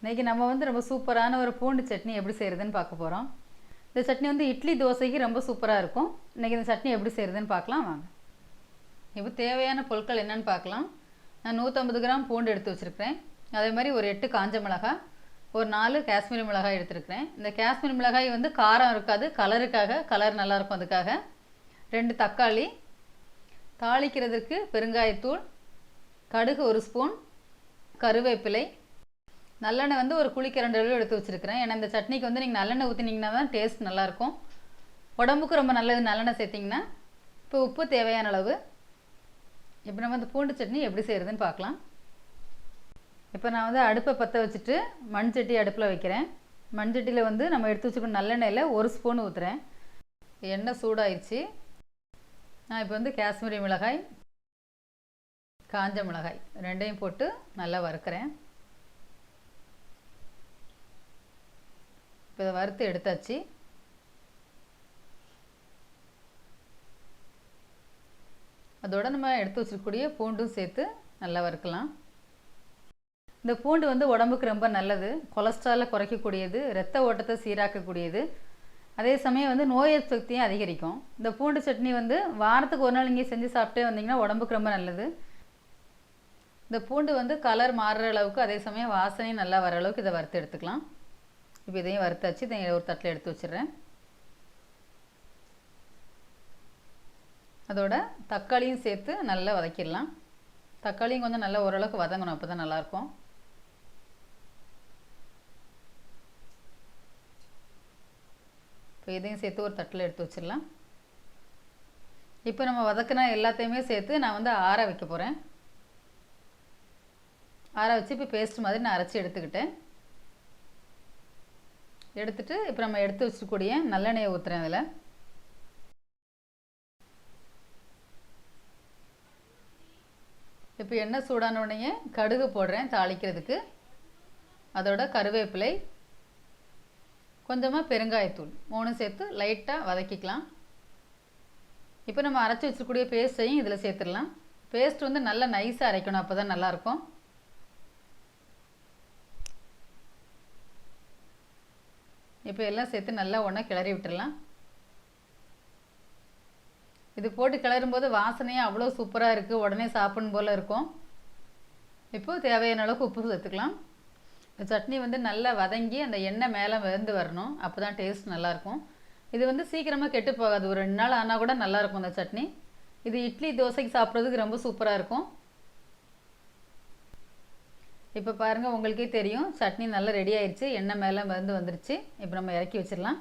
இன்றைக்கி நம்ம வந்து ரொம்ப சூப்பரான ஒரு பூண்டு சட்னி எப்படி செய்கிறதுன்னு பார்க்க போகிறோம் இந்த சட்னி வந்து இட்லி தோசைக்கு ரொம்ப சூப்பராக இருக்கும். இன்றைக்கி இந்த சட்னி எப்படி செய்கிறதுன்னு பார்க்கலாம் வாங்க. இப்போ தேவையான பொருட்கள் என்னன்னு பார்க்கலாம். நான் நூற்றம்பது கிராம் பூண்டு எடுத்து வச்சுருக்கிறேன். அதே மாதிரி ஒரு எட்டு காஞ்ச மிளகாய் ஒரு நாலு காஷ்மீரி மிளகாய் எடுத்துருக்கிறேன். இந்த காஷ்மீரி மிளகாய் வந்து காரம் இருக்காது கலருக்காக கலர் நல்லாயிருக்கும் அதுக்காக. ரெண்டு தக்காளி தாளிக்கிறதுக்கு பெருங்காயத்தூள் கடுகு ஒரு ஸ்பூன் கருவேப்பிலை நல்லெண்ணெய் வந்து ஒரு குழிக்கரண்டு அளவு எடுத்து வச்சுருக்கிறேன். ஏன்னா இந்த சட்னிக்கு வந்து நீங்கள் நல்லெண்ணெய் ஊற்றினீங்கன்னா தான் டேஸ்ட் நல்லாயிருக்கும். உடம்புக்கு ரொம்ப நல்லது நல்லெண்ணெய் சேர்த்திங்கன்னா இப்போ உப்பு தேவையான அளவு. இப்போ நம்ம இந்த பூண்டு சட்னி எப்படி செய்கிறதுன்னு பார்க்கலாம். இப்போ நான் வந்து அடுப்பை பற்ற வச்சுட்டு மண் சட்டி அடுப்பில் வைக்கிறேன். மண் சட்டியில் வந்து நம்ம எடுத்து வச்சுக்கணும் நல்லெண்ணெயில் ஒரு ஸ்பூன் ஊற்றுறேன் எண்ணெய் சூடாயிடுச்சு நான் இப்போ வந்து காஷ்மீரி மிளகாய் காஞ்ச மிளகாய் ரெண்டையும் போட்டு நல்லா வறுக்கிறேன். இப்போ இதை வறுத்து எடுத்தாச்சு. அதோட நம்ம எடுத்து வச்சிருக்கக்கூடிய பூண்டும் சேர்த்து நல்லா வறுக்கலாம். இந்த பூண்டு வந்து உடம்புக்கு ரொம்ப நல்லது. கொலஸ்ட்ராலை குறைக்கக்கூடியது ரத்த ஓட்டத்தை சீராக்கக்கூடியது. அதே சமயம் வந்து நோய் எதிர்ப்பு சக்தியும் அதிகரிக்கும். இந்த பூண்டு சட்னி வந்து வாரத்துக்கு ஒரு நாள் நீங்கள் செஞ்சு சாப்பிட்டே வந்தீங்கன்னா உடம்புக்கு ரொம்ப நல்லது. இந்த பூண்டு வந்து கலர் மாறுற அளவுக்கு அதே சமயம் வாசனையும் நல்லா வர அளவுக்கு இதை வறுத்து எடுத்துக்கலாம். இப்போ இதையும் வறுத்தாச்சு இதை ஒரு தட்டில் எடுத்து வச்சிடுறேன். அதோட தக்காளியும் சேர்த்து நல்லா வதக்கிடலாம். தக்காளியும் கொஞ்சம் நல்லா ஓரளவுக்கு வதங்கணும் அப்போ தான் நல்லாயிருக்கும். இப்போ இதையும் சேர்த்து ஒரு தட்டில் எடுத்து வச்சிடலாம். இப்போ நம்ம வதக்கின எல்லாத்தையுமே சேர்த்து நான் வந்து ஆற வைக்க போகிறேன் ஆற வச்சு இப்போ பேஸ்ட் மாதிரி நான் அரைச்சி எடுத்துக்கிட்டேன். எடுத்துட்டு இப்போ நம்ம எடுத்து வச்சுக்கூடிய நல்லெண்ணெயை ஊற்றுறேன் அதில். இப்போ எண்ணெய் சூடான உடனே கடுகு போடுறேன் தாளிக்கிறதுக்கு. அதோட கருவேப்பிலை கொஞ்சமாக பெருங்காயத்தூள் மூணு சேர்த்து லைட்டாக வதக்கிக்கலாம். இப்போ நம்ம அரைச்சி வச்சுக்கூடிய பேஸ்ட்டையும் இதில் சேர்த்துடலாம். பேஸ்ட் வந்து நல்லா நைஸாக அரைக்கணும் அப்போ தான் நல்லாயிருக்கும் இப்போ எல்லாம் சேர்த்து நல்லா ஒன்றா கிளறி விட்டுடலாம் இது போட்டு கிளறும் போது வாசனையாக அவ்வளோ சூப்பராக இருக்குது உடனே சாப்பிடும் போல் இருக்கும். இப்போது தேவையான அளவுக்கு உப்பு சேர்த்துக்கலாம். இந்த சட்னி வந்து நல்லா வதங்கி அந்த எண்ணெய் மேலே வெந்து வரணும். அப்போ தான் டேஸ்ட் நல்லாயிருக்கும் இது வந்து சீக்கிரமாக கெட்டு போகாது. ஒரு ரெண்டு நாள் ஆனால் கூட நல்லாயிருக்கும் இந்த சட்னி. இது இட்லி தோசைக்கு சாப்பிட்றதுக்கு ரொம்ப சூப்பராக இருக்கும். இப்போ பாருங்கள் உங்களுக்கே தெரியும். சட்னி நல்லா ரெடி ஆயிடுச்சு எண்ணெய் மேலே வந்து வந்துருச்சு. இப்போ நம்ம இறக்கி வச்சிடலாம்.